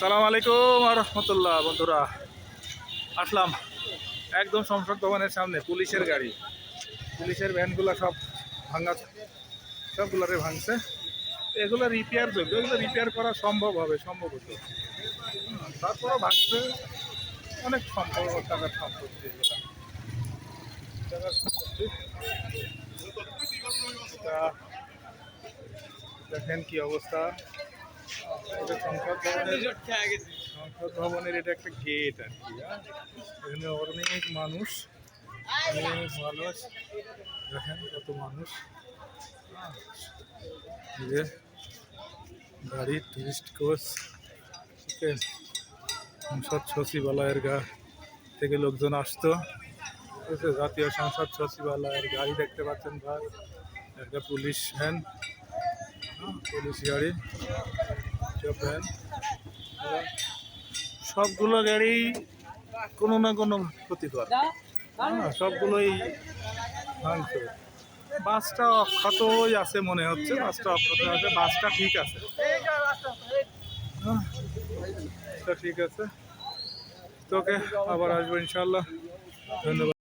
সালাম আলাইকুম রহমতুল্লাহ বন্ধুরা। আসলাম একদম সংসদ ভবনের সামনে পুলিশের গাড়ি। পুলিশের ভ্যানগুলো সব ভাঙা সবগুলোরে ভাঙছে। এগুলো রিপেয়ার চলবে এগুলো রিপেয়ার করা সম্ভব হবে সম্ভবত হুম, তারপরও ভাঙছে। অনেক সম্ভব টাকার সম্পত্তি দেখেন কি অবস্থা। সংসদ ভবনের এটা একটা গেট আর কি হ্যাঁ? এখানে অনেক মানুষ অনেক মানুষ। দেখেন কত মানুষ। যে গাড়ি টুরিস্ট কোচ সংসদ সচিবালয়ের গা থেকে লোকজন আসতো। জাতীয় সংসদ সচিবালয়ের গাড়ি দেখতে পাচ্ছেন ভাই। একটা পুলিশ ভ্যান। হ্যাঁ, পুলিশ গাড়ি সবগুলো গাড়ি কোনো না কোনো ক্ষতিকর। হ্যাঁ, সবগুলোই বাসটা অক্ষতই আছে মনে হচ্ছে বাসটা অক্ষত আছে বাসটা ঠিক আছে। হ্যাঁ, ঠিক আছে। তোকে আবার আসব ইনশাল্লাহ ধন্যবাদ।